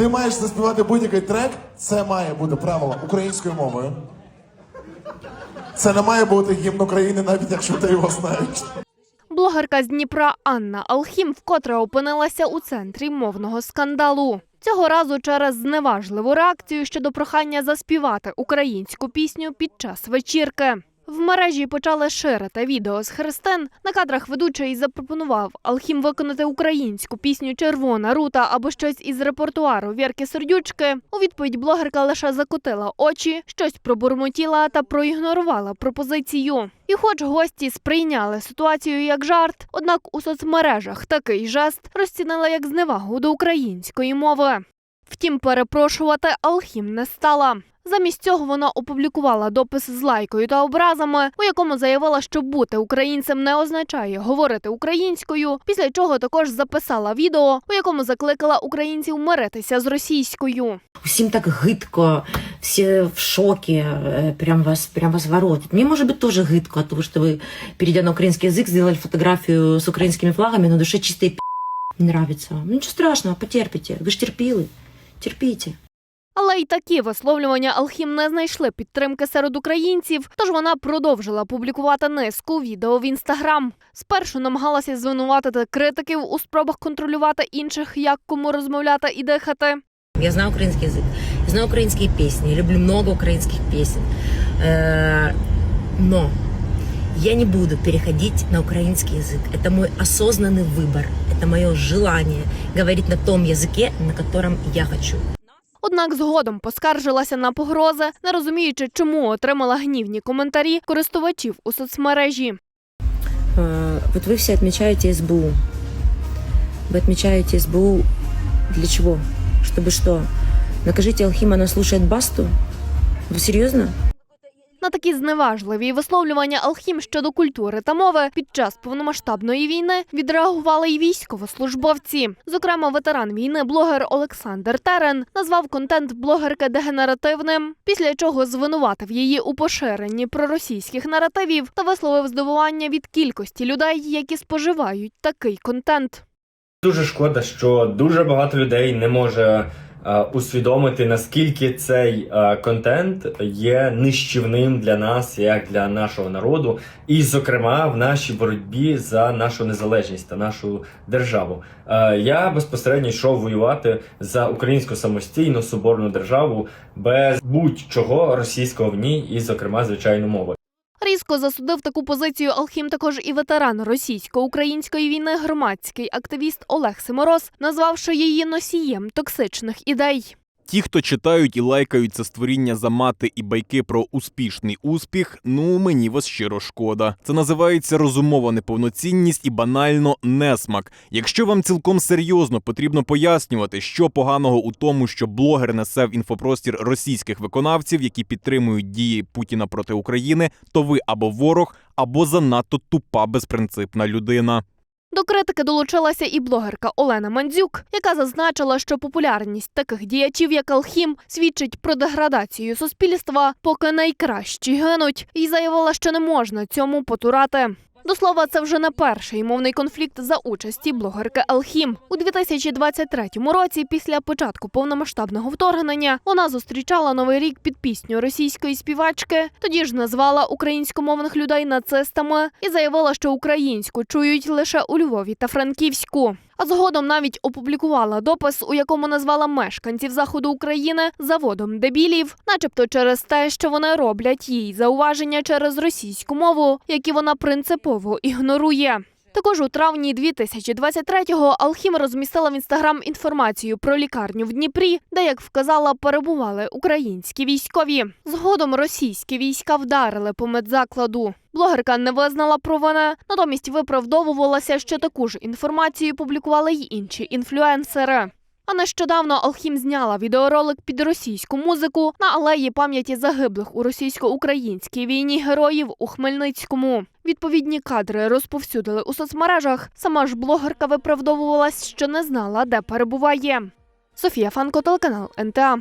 Ти маєш заспівати будь-який трек, це має бути правило українською мовою. Це не має бути гімн України, навіть якщо ти його знаєш. Блогерка з Дніпра Анна Алхім вкотре опинилася у центрі мовного скандалу. Цього разу через зневажливу реакцію щодо прохання заспівати українську пісню під час вечірки. В мережі почали ширити відео з хрестин. На кадрах ведучий запропонував Алхім виконати українську пісню Червона рута або щось із репертуару Вірки Сердючки. У відповідь блогерка лише закотила очі, щось пробурмотіла та проігнорувала пропозицію. І, хоч гості сприйняли ситуацію як жарт, однак у соцмережах такий жест розцінили як зневагу до української мови. Втім, перепрошувати Алхім не стала. Замість цього вона опублікувала допис з лайкою та образами, у якому заявила, що бути українцем не означає говорити українською. Після чого також записала відео, у якому закликала українців миритися з російською. Всім так гидко, все в шоке, э, прям вас, прям вас воротит. Мне, может быть, тоже гидко от того, что вы, перейдя на украинский язык, сделали фотографию с украинскими флагами, на душе чистый пи***. Не нравится вам. Ну, ничего страшного, потерпите. Вы ж терпилы. Терпите. Але й такі висловлювання Алхім не знайшли підтримки серед українців, тож вона продовжила публікувати низку відео в інстаграм. Спершу намагалася звинуватити критиків у спробах контролювати інших, як кому розмовляти і дихати. Я знаю украинский язык, я знаю украинские песни, я люблю много украинских песен. Э, Но я не буду переходить на украинский язык. Это мой осознанный выбор, это мое желание говорить на том языке, на котором я хочу. Однак згодом поскаржилася на погрози, не розуміючи, чому отримала гнівні коментарі користувачів у соцмережі. Э, Вот вы все отмечаете СБУ. Вы отмечаете СБУ для чего? Чтобы что? Накажите Алхима, она слушает Басту? Вы серьезно? Такі зневажливі висловлювання Алхім щодо культури та мови під час повномасштабної війни відреагували й військовослужбовці. Зокрема, ветеран війни блогер Олександр Терен назвав контент блогерки дегенеративним, після чого звинуватив її у поширенні проросійських наративів та висловив здивування від кількості людей, які споживають такий контент. Дуже шкода, що дуже багато людей не може усвідомити, наскільки цей е, контент є нищівним для нас, як для нашого народу, і, зокрема, в нашій боротьбі за нашу незалежність та нашу державу. Е, я безпосередньо йшов воювати за українську самостійну соборну державу без будь-чого російського в ній, і, зокрема, звичайну мову. Різко засудив таку позицію Алхім також і ветеран російсько-української війни, громадський активіст Олег Симороз, назвавши її носієм токсичних ідей. Ті, хто читають і лайкають це створіння за мати і байки про успішний успіх, ну мені вас щиро шкода. Це називається розумова неповноцінність і банально несмак. Якщо вам цілком серйозно потрібно пояснювати, що поганого у тому, що блогер несе в інфопростір російських виконавців, які підтримують дії Путіна проти України, то ви або ворог, або занадто тупа безпринципна людина. До критики долучилася і блогерка Олена Мандзюк, яка зазначила, що популярність таких діячів, як Алхім, свідчить про деградацію суспільства, поки найкращі гинуть, і заявила, що не можна цьому потурати. До слова, це вже не перший мовний конфлікт за участі блогерки Алхім. У 2023 році, після початку повномасштабного вторгнення, вона зустрічала новий рік під пісню російської співачки. Тоді ж назвала українськомовних людей нацистами і заявила, що українську чують лише у Львові та Франківську. А згодом навіть опублікувала допис, у якому назвала мешканців заходу України заводом дебілів, начебто через те, що вони роблять їй зауваження через російську мову, які вона принципово ігнорує. Також у травні 2023-го Алхім розмістила в інстаграм інформацію про лікарню в Дніпрі, де, як вказала, перебували українські військові. Згодом російські війська вдарили по медзакладу. Блогерка не визнала провини, натомість виправдовувалася, що таку ж інформацію публікували й інші інфлюенсери. А нещодавно Алхім зняла відеоролик під російську музику на алеї пам'яті загиблих у російсько-українській війні героїв у Хмельницькому. Відповідні кадри розповсюдили у соцмережах. Сама ж блогерка виправдовувалась, що не знала, де перебуває. Софія Фанко, телеканал НТА.